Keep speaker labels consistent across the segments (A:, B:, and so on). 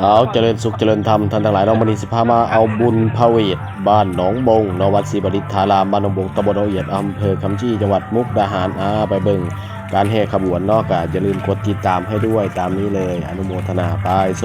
A: เอาเจริญสุขเจริญธรรมท่านทั้งหลายเราวันนี้สิพามาเอาบุญพระเวทบ้านหนองบงนวัดศรีบริษฐารามบ้านหนองบงตำบลเอาเอียดอำเภอคำชี้จังหวัดมุกดาหารอาไปเบิ่งการแห่ขบวนนอกกะอย่าลืมกดติดตามให้ด้วยตามนี้เลย อนุโมทนาปายโซ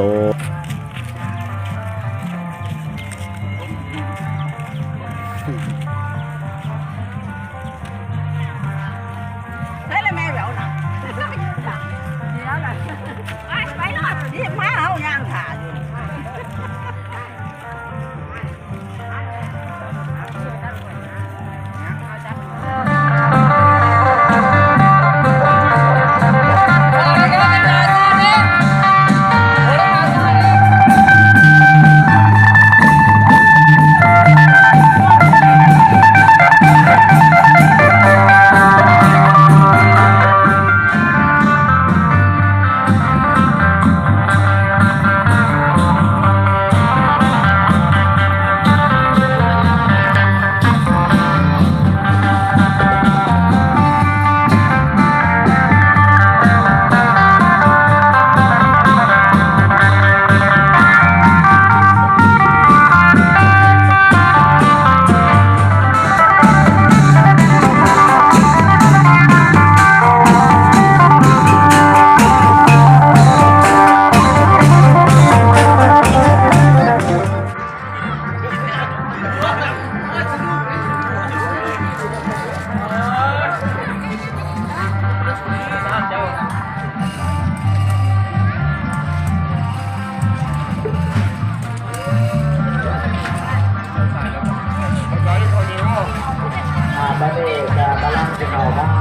B: à, ตอนนี้จะ